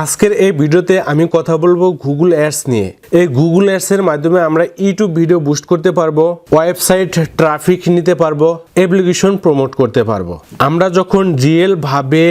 আজকের এই ভিডিওতে আমি কথা বলব গুগল অ্যাডস নিয়ে। এই গুগল অ্যাডস এর মাধ্যমে আমরা ইউটিউব ভিডিও বুস্ট করতে পারব ওয়েবসাইট ট্রাফিক নিতে পারব অ্যাপ্লিকেশন প্রমোট করতে পারব। আমরা যখন রিয়েল ভাবে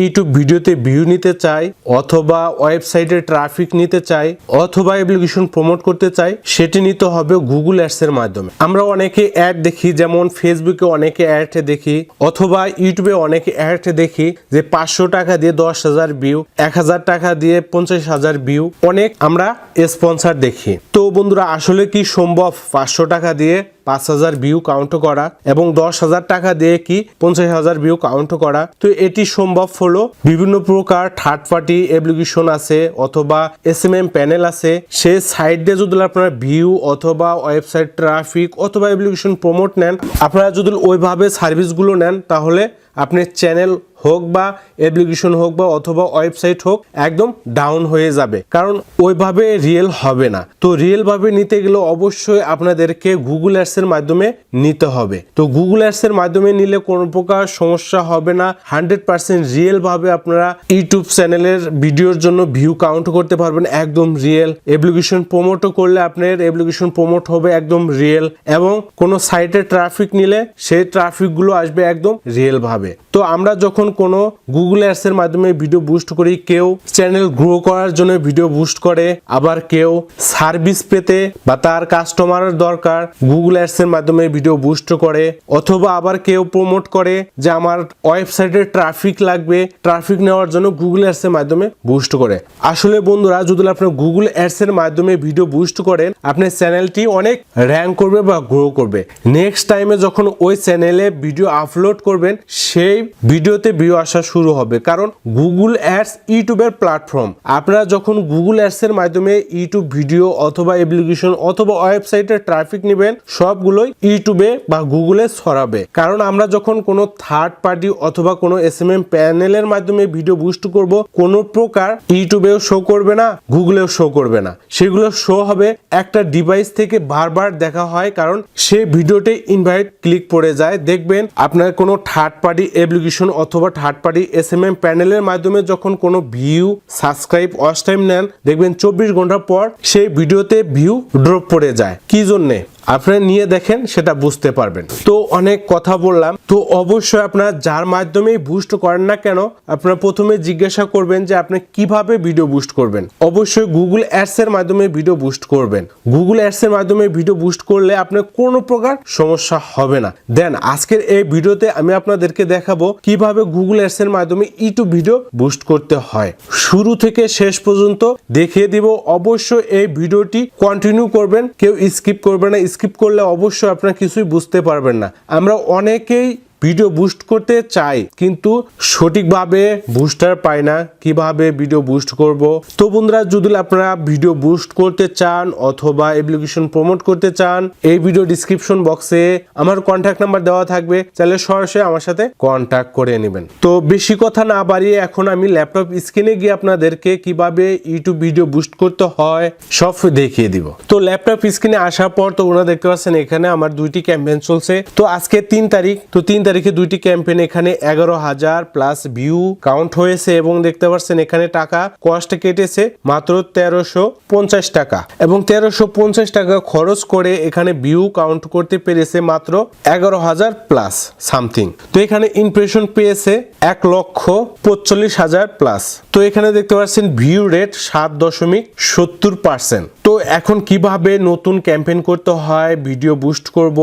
ইউটিউব ভিডিওতে ভিউ নিতে চাই, অথবা ওয়েবসাইটে ট্রাফিক নিতে চাই, অথবা অ্যাপ্লিকেশন প্রমোট করতে চাই, সেটি নিতে হবে গুগল অ্যাডস এর মাধ্যমে। আমরা অনেকে অ্যাড দেখি, যেমন ফেসবুকে অনেকে অ্যাড দেখি, অথবা ইউটিউবে অনেকে অ্যাড দেখি, যে পাঁচশো টাকা দিয়ে দশ হাজার ভিউ এক হাজার টাকা দিয়ে পঞ্চাশ হাজার ভিউ অনেক আমরা স্পন্সার দেখি। তো বন্ধুরা, আসলে কি সম্ভব পাঁচশো টাকা দিয়ে পাঁচ হাজার ভিউ কাউন্ট করা এবং দশ হাজার টাকা দিয়ে কি পঞ্চাশ হাজার ভিউ কাউন্ট করা? তো এটি সম্ভব হলো বিভিন্ন প্রকার থার্ড পার্টি অ্যাপ্লিকেশন আছে অথবা এস এম এম প্যানেল আছে। সে সাইড যদি আপনারা ভিউ অথবা ওয়েবসাইট ট্রাফিক অথবা অ্যাপ্লিকেশন প্রমোট নেন, আপনারা যদি ওইভাবে সার্ভিসগুলো নেন, তাহলে আপনার চ্যানেল হোক বা অ্যাপ্লিকেশন হোক বা অথবা ওয়েবসাইট হোক, একদম ডাউন হয়ে যাবে। কারণ ওইভাবে রিয়েল হবে না। তো রিয়েল ভাবে নিতে গেলে অবশ্যই আপনাদেরকে গুগল অ্যাডস এর মাধ্যমে নিতে হবে। তো গুগল অ্যাডস এর মাধ্যমে নিলে কোনো প্রকার সমস্যা হবে না। হান্ড্রেড পার্সেন্ট রিয়েল ভাবে আপনারা ইউটিউব চ্যানেলের ভিডিওর জন্য ভিউ কাউন্ট করতে পারবেন, একদম রিয়েল অ্যাপ্লিকেশন প্রমোটও করলে আপনার অ্যাপ্লিকেশন প্রমোট হবে একদম রিয়েল এবং কোনো সাইটে ট্রাফিক নিলে সেই ট্রাফিকগুলো আসবে একদম রিয়েল ভাবে। তো আমরা যখন কোনো গুগল অ্যাডস এর মাধ্যমে ভিডিও বুস্ট করি কেউ চ্যানেল গ্রো করার জন্য ভিডিও বুস্ট করে, আবার কেউ সার্ভিস পেতে বা তার কাস্টমারের দরকার গুগল অ্যাডস এর মাধ্যমে ভিডিও বুস্ট করে, অথবা আবার কেউ প্রমোট করে যে আমার ওয়েবসাইটে ট্রাফিক লাগবে ট্রাফিক নেওয়ার জন্য গুগল অ্যাডস এর মাধ্যমে বুস্ট করে। আসলে বন্ধুরা, যদি আপনি গুগল অ্যাডস এর মাধ্যমে ভিডিও বুস্ট করেন আপনার চ্যানেলটি অনেক র্যাঙ্ক করবে বা গ্রো করবে। নেক্সট টাইমে যখন ওই চ্যানেলে ভিডিও আপলোড করবেন, সেই ভিডিওতে ভিউ আসা শুরু হবে। কারণ গুগল অ্যাডস ইউটিউবের প্ল্যাটফর্ম আপনারা যখন গুগল অ্যাডস এর মাধ্যমে ইউটিউব ভিডিও অথবা অ্যাপ্লিকেশন অথবা ওয়েবসাইটে ট্রাফিক নেবেন, সবগুলোই ইউটিউবে বা গুগলে ছড়াবে। কারণ আমরা যখন কোনো থার্ড পার্টি অথবা কোনো এস এম এম প্যানেলের মাধ্যমে ভিডিও বুস্ট করব, কোনো প্রকার ইউটিউবেও শো করবে না গুগলেও শো করবে না। সেগুলো শো হবে একটা ডিভাইস থেকে বারবার দেখা হয়, কারণ সে ভিডিওতে ইনভাইট ক্লিক পড়ে যায়। দেখবেন আপনার কোনো থার্ড পার্টি অ্যাপ্লিকেশন অথবা third party S M M প্যানেলের মাধ্যমে যখন কোনো ভিউ সাবস্ক্রাইব ওয়াচ টাইম নেন, দেখবেন চব্বিশ ঘণ্টা পর সেই ভিডিওতে ভিউ ড্রপ পড়ে যায়। কি জন্যে? আপনারা নিয়ে দেখেন, সেটা বুঝতে পারবেন। তো অনেক কথা বললাম। তো অবশ্যই আপনারা যার মাধ্যমেই বুস্ট করেন না কেন, আপনারা প্রথমে জিজ্ঞাসা করবেন যে আপনি কীভাবে ভিডিও বুস্ট করবেন। অবশ্যই গুগল অ্যাডস এর মাধ্যমে ভিডিও বুস্ট করবেন। গুগল অ্যাডস এর মাধ্যমে ভিডিও বুস্ট করলে আপনার কোনো প্রকার সমস্যা হবে না। দেন আজকের এই ভিডিওতে আমি আপনাদেরকে দেখাবো কীভাবে গুগল অ্যাডস এর মাধ্যমে ইউটিউব ভিডিও বুস্ট করতে হয়। শুরু থেকে শেষ পর্যন্ত দেখিয়ে দিব। অবশ্যই এই ভিডিওটি কন্টিনিউ করবেন। কেউ স্কিপ করবে না স্কিপ করলে অবশ্যই আপনারা কিছুই বুঝতে পারবেন না। আমরা অনেকেই ভিডিও বুস্ট করতে চাই, কিন্তু সঠিকভাবে বুস্টার পাই না। কীভাবে ভিডিও বুস্ট করব? তো বন্ধুরা, যদি আপনারা ভিডিও বুস্ট করতে চান অথবা অ্যাপ্লিকেশন প্রমোট করতে চান, এই ভিডিও ডিসক্রিপশন বক্সে আমার কন্ট্যাক্ট নাম্বার দেওয়া থাকবে। তাহলে সরাসরি আমার সাথে কন্ট্যাক্ট করে নেবেন। তো বেশি কথা না বাড়িয়ে এখন আমি ল্যাপটপ স্ক্রিনে গিয়ে আপনাদেরকে কীভাবে ইউটিউব ভিডিও বুস্ট করতে হয়, সব দেখিয়ে দিব। তো ল্যাপটপ স্ক্রিনে আসার পর তো ওনারা দেখতে পাচ্ছেন এখানে আমার দুইটি ক্যাম্পেইন চলছে। তো আজকে তিন তারিখ, তো তিন তারিখে দুইটি ক্যাম্পেইন, এখানে এগারো হাজার প্লাস ভিউ কাউন্ট হয়েছে এবং দেখতে পাচ্ছেন এখানে টাকা কস্ট কেটেছে মাত্র তেরোশো পঞ্চাশ টাকা এবং তেরোশো পঞ্চাশ টাকা খরচ করে এখানে ভিউ কাউন্ট করতে পেরেছে মাত্র এগারো হাজার প্লাস সামথিং তো এখানে ইমপ্রেশন পেয়েছে এক লক্ষ পঁচল্লিশ হাজার প্লাস তো এখানে দেখতে পাচ্ছেন ভিউ রেট সাত দশমিক সত্তর পার্সেন্ট তো এখন কীভাবে নতুন ক্যাম্পেইন করতে হয় ভিডিও বুস্ট করব?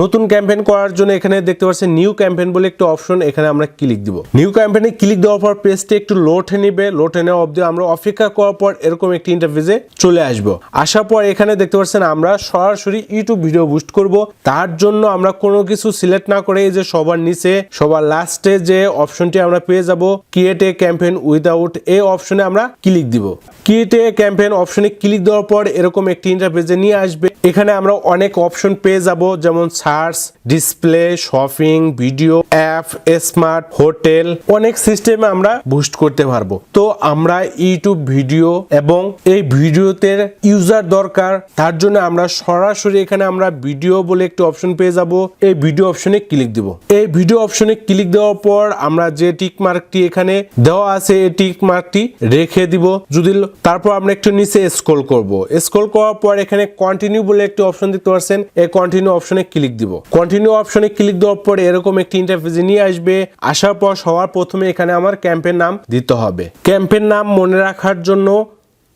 নতুন ক্যাম্পেইন করার জন্য এখানে দেখতে পাচ্ছেন নিউ ক্যাম্পেইন বলে একটা অপশন এখানে আমরা ক্লিক দিব। নিউ ক্যাম্পেইনে ক্লিক দেওয়ার পর পেজটি একটু লোড নেবে। লোড নেওয়া অবধি আমরা অপেক্ষা করার পর এরকম একটি ইন্টারফেসে চলে আসব। আসার পর এখানে দেখতে পাচ্ছেন আমরা সরাসরি ইউটিউব ভিডিও বুস্ট করব। তার জন্য আমরা কোনো কিছু সিলেক্ট না করে এই যে সবার নিচে, সবার লাস্টে যে অপশনটি আমরা পেয়ে যাব ক্রিয়েট এ ক্যাম্পেইন উইদাউট এই অপশনে আমরা ক্লিক দিব। ক্রিয়েট এ ক্যাম্পেইন অপশনে ক্লিক দেওয়ার পর এরকম একটি ইন্টারফেসে নিয়ে আসবে। এখানে আমরা অনেক অপশন পেয়ে যাব, যেমন search display shopping video, app, smart, hotel, অনেক সিস্টেমে আমরা বুস্ট করতে পারব। তো আমরা ইউটিউব ভিডিও এবং এই ভিডিওতে ইউজার দরকার, তার জন্য আমরা সরাসরি এখানে আমরা ভিডিও বলে একটি অপশন পেয়ে যাব। এই ভিডিও অপশনে ক্লিক দিব। এই ভিডিও অপশনে ক্লিক দেওয়ার পর আমরা যে টিক মার্কটি এখানে দেওয়া আছে, এই টিক মার্কটি রেখে দিব। যদি তারপর আমরা একটু নিচে স্ক্রল করব। স্ক্রল করার পর এখানে কন্টিনিউ বলে একটি অপশন দেখতে পাচ্ছেন। এই কন্টিনিউ অপশনে ক্লিক দিব। কন্টিনিউ অপশনে ক্লিক দেওয়ার পর এরকম একটি ইন্টারফেস নিয়ে আসবে। আসার পর সবার প্রথমে এখানে আমার ক্যাম্পের নাম দিতে হবে। ক্যাম্পের নাম মনে রাখার জন্য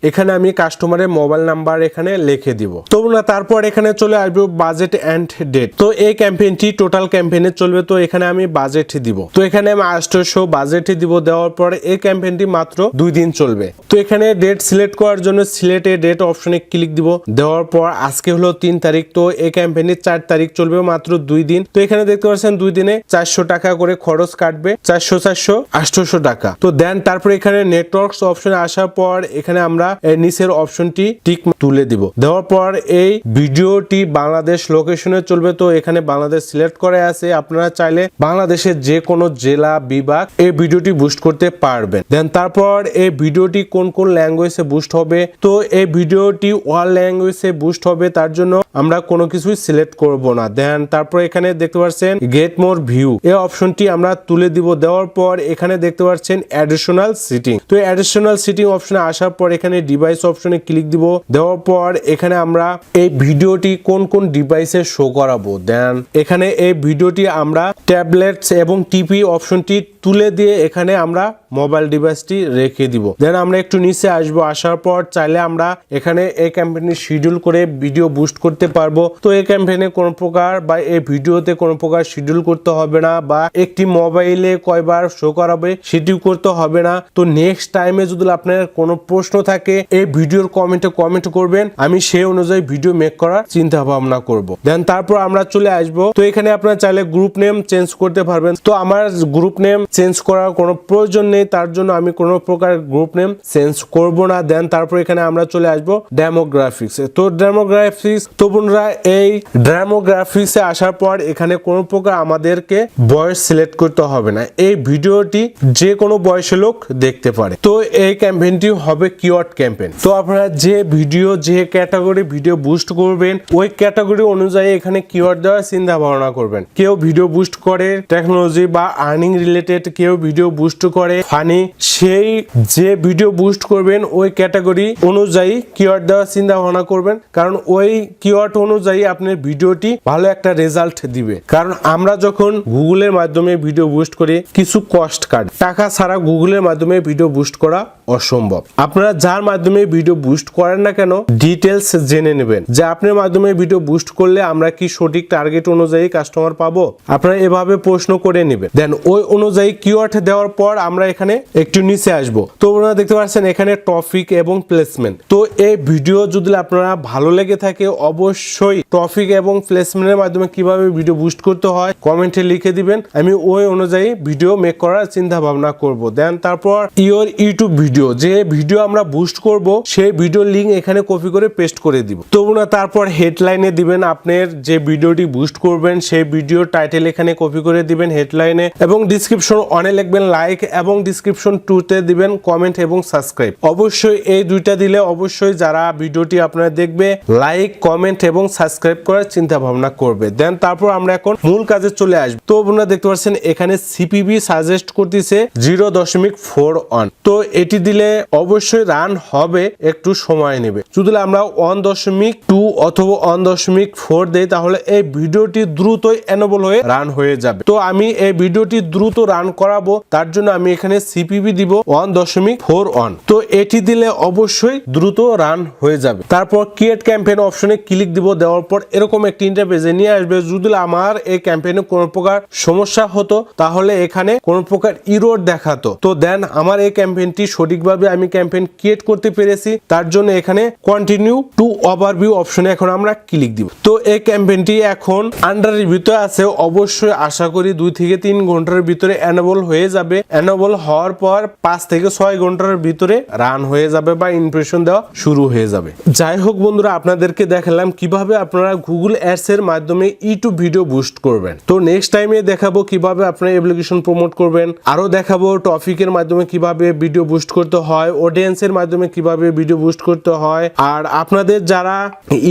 এখানে আমি কাস্টমারের মোবাইল নাম্বার এখানে লিখে দিব। তো না তারপর এখানে চলে আসবে বাজেট অ্যান্ড ডেট তো এই ক্যাম্পেইনটি টোটাল ক্যাম্পেইনে চলবে, তো এখানে আমি বাজেট দিব। তো এখানে আমি আষ্টশো বাজেট দিব, দেওয়ার পরে এই ক্যাম্পেইনটি মাত্র দুই দিন চলবে। তো এখানে ডেট সিলেক্ট করার জন্য সিলেক্টে ডেট অপশনে ক্লিক দিব। দেওয়ার পর আজকে হলো তিন তারিখ, তো এই ক্যাম্পেইনের চার তারিখ চলবে মাত্র দুই দিন। তো এখানে দেখতে পাচ্ছেন দুই দিনে চারশো টাকা করে খরচ কাটবে, চারশো চারশো, আটশোশো টাকা। তো দেন তারপর এখানে নেটওয়ার্কস অপশনে আসার পর এখানে আমরা নিচের অপশনটি টিক তুলে দিব। দেওয়ার পর এই ভিডিওটি বাংলাদেশ লোকেশনে চলবে। তো এখানে বাংলাদেশ সিলেক্ট করে আছে। আপনারা চাইলে বাংলাদেশের যে কোনো জেলা, বিভাগ এই ভিডিওটি বুস্ট করতে পারবেন। দেন তারপর এই ভিডিওটি কোন কোন ল্যাঙ্গুয়েজে বুস্ট হবে? তো এই ভিডিওটি ওয়াল ল্যাঙ্গুয়েজে বুস্ট হবে। তার জন্য আমরা কোনো কিছুই সিলেক্ট করব না। দেন তারপর এখানে দেখতে পাচ্ছেন গেট মোর ভিউ এই অপশনটি আমরা তুলে দিব। দেওয়ার পর এখানে দেখতে পাচ্ছেন অ্যাডিশনাল সিটিং তো অ্যাডিশনাল সিটিং অপশনে আসার পর এখানে ডিভাইস অপশনে ক্লিক দিব। দেওয়ার পর এখানে আমরা এই ভিডিওটি কোন কোন ডিভাইসে শো করাবো? দেন এখানে এই ভিডিওটি আমরা ট্যাবলেটস এবং টিপি অপশনটি তুলে দিয়ে এখানে আমরা মোবাইল ডিভাইসটি রেখে দিব। দেন আমরা একটু নিচে আসব। আসার পর চাইলে আমরা এখানে এই ক্যাম্পেইনে শিডিউল করে ভিডিও বুস্ট করতে পারব। তো এই ক্যাম্পেইনে কোনো প্রকার বা এই ভিডিওতে কোনো প্রকার শিডিউল করতে হবে না বা একটি মোবাইলে কয়বার শো করাবে সেটিও করতে হবে না। তো নেক্সট টাইমে যদি আপনার কোনো প্রশ্ন থাকে এই ভিডিওর কমেন্টে কমেন্ট করবেন। আমি সেই অনুযায়ী ভিডিও মেক করার চিন্তা ভাবনা করব। দেন তারপর আমরা চলে আসব। তো এখানে আপনারা চাইলে গ্রুপ নেম চেঞ্জ করতে পারবেন। তো আমার গ্রুপ নেম চেঞ্জ করার কোনো প্রয়োজন নেই। তার জন্য আমি কোনো প্রকার গ্রুপ নেম চেঞ্জ করব না। দেন তারপর এখানে আমরা চলে আসব ডেমোগ্রাফিক্স তো ডেমোগ্রাফিক্স তো বোনরা এই ডেমোগ্রাফিক্সে আসার পর এখানে কোনো প্রকার আমাদেরকে বয়স সিলেক্ট করতে হবে না। এই ভিডিওটি যে কোনো বয়সের লোক দেখতে পারে। তো এই ক্যাম্পেইনটি হবে কিওয়ার্ড ক্যাম্পেইন তো আপনারা যে ভিডিও, যে ক্যাটাগরি ভিডিও বুস্ট করবেন, ওই ক্যাটাগরি অনুযায়ী এখানে কিওয়ার্ড দেওয়ার চিন্তা ভাবনা করবেন। কেউ ভিডিও বুস্ট করে টেকনোলজি বা আর্নিং রিলেটেড কেউ ভিডিও বুস্ট করে ফানি সেই যে ভিডিও বুস্ট করবেন, ওই ক্যাটাগরি অনুযায়ী কিওয়ার্ড দেওয়ার চিন্তা ভাবনা করবেন। কারণ ওই কিওয়ার্ড অনুযায়ী আপনার ভিডিওটি ভালো একটা রেজাল্ট দিবে। কারণ আমরা যখন গুগলের মাধ্যমে ভিডিও বুস্ট করি, কিছু কস্ট কাট টাকা ছাড়া গুগলের মাধ্যমে ভিডিও বুস্ট করা অসম্ভব। আপনারা যার মাধ্যমে ভিডিও বুস্ট করেন না কেন ডিটেলস জেনে নেবেন। যে আপনার মাধ্যমে ভিডিও বুস্ট করলে আমরা কি সঠিক টার্গেট অনুযায়ী কাস্টমার পাবো? আপনারা এভাবে প্রশ্ন করে নেবেন। দেন ওই অনুযায়ী কিওয়ার্ড দেওয়ার পর আমরা এখানে একটু নিচে আসব। তো আপনারা দেখতে পাচ্ছেন এখানে টপিক এবং প্লেসমেন্ট তো এই ভিডিও যদি আপনারা ভালো লেগে থাকে, অবশ্যই টপিক এবং প্লেসমেন্টের মাধ্যমে কীভাবে ভিডিও বুস্ট করতে হয় কমেন্টে লিখে দিবেন। আমি ওই অনুযায়ী ভিডিও মেক করার চিন্তা ভাবনা করব। দেন তারপর ইওর ইউটিউব ভিডিও যে ভিডিও আমরা বুস্ট করব, সেই ভিডিও লিঙ্ক এখানে কপি করে পেস্ট করে দিব। তো না তারপর হেডলাইনে দিবেন আপনার যে ভিডিওটি বুস্ট করবেন, সেই ভিডিও টাইটেল এখানে কপি করে দিবেন হেডলাইনে এবং ডিসক্রিপশন অনে লিখবেন লাইক এবং ডিসক্রিপশন টুতে দিবেন কমেন্ট এবং সাবস্ক্রাইব অবশ্যই এই দুইটা দিলে অবশ্যই যারা ভিডিওটি আপনারা দেখবে লাইক কমেন্ট এবং সাবস্ক্রাইব করার চিন্তা ভাবনা করবে। দেন তারপর আমরা এখন মূল কাজে চলে আসব। তো আপনারা দেখতে পাচ্ছেন, এখানে সিপিবি সাজেস্ট করতেছে জিরো দশমিক ফোর ওয়ান তো এটি দিলে অবশ্যই রান হবে, একটু সময় নেবে। যদি আমরা ওয়ান দশমিক টু অথবা ওয়ান দশমিক ফোর দেই, তাহলে এই ভিডিওটি দ্রুতই এনেবল হয়ে রান হয়ে যাবে। তো আমি এই ভিডিওটি দ্রুত রান করাবো, তার জন্য আমি এখানে সিপিবি দিব ওয়ান দশমিক ফোর ওয়ান তো এটি দিলে অবশ্যই দ্রুত রান হয়ে যাবে। তারপর ক্রিয়েট ক্যাম্পেইন অপশনে ক্লিক দিব, দেওয়ার পর এরকম একটি ইন্টারপেজে নিয়ে আসবে। যদি আমার এই ক্যাম্পেইনে কোনো প্রকার সমস্যা হতো, তাহলে এখানে কোনো প্রকার ইরোর দেখাতো। তো দেন আমার এই ক্যাম্পেইনটি সঠিক সঠিকভাবে আমি ক্যাম্পেইন ক্রিয়েট করতে পেরেছি, তার জন্য এখানে কন্টিনিউ টু ওভারভিউ অপশনে এখন আমরা ক্লিক দিব। তো এই ক্যাম্পেইনটি এখন আন্ডার রিভিউতে আছে, অবশ্যই আশা করি দুই থেকে তিন ঘণ্টার ভিতরে অ্যানাবল হয়ে যাবে। অ্যানাবল হওয়ার পর পাঁচ থেকে ছয় ঘণ্টার ভিতরে রান হয়ে যাবে বা ইমপ্রেশন দেওয়া শুরু হয়ে যাবে। যাই হোক বন্ধুরা, আপনাদেরকে দেখালাম কীভাবে আপনারা গুগল অ্যাডস এর মাধ্যমে ইউটিউব ভিডিও বুস্ট করবেন। তো নেক্সট টাইমে দেখাবো কীভাবে আপনারা অ্যাপ্লিকেশন প্রমোট করবেন আরও দেখাবো টপিকের মাধ্যমে কীভাবে ভিডিও বুস্ট করতে হয় অডিয়েন্সের মাধ্যমে কীভাবে ভিডিও বুস্ট করতে হয়। আর আপনাদের যারা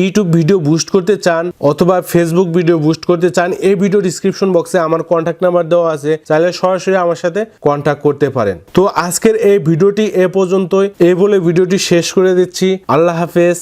ইউটিউব ভিডিও বুস্ট করতে চান অথবা ফেসবুক ভিডিও বুস্ট করতে চান, এই ভিডিও ডিসক্রিপশন বক্সে আমার কন্ট্যাক্ট নাম্বার দেওয়া আছে। তাহলে সরাসরি আমার সাথে কন্ট্যাক্ট করতে পারেন। তো আজকের এই ভিডিওটি এ পর্যন্তই। এই বলে ভিডিওটি শেষ করে দিচ্ছি। আল্লাহ হাফেজ।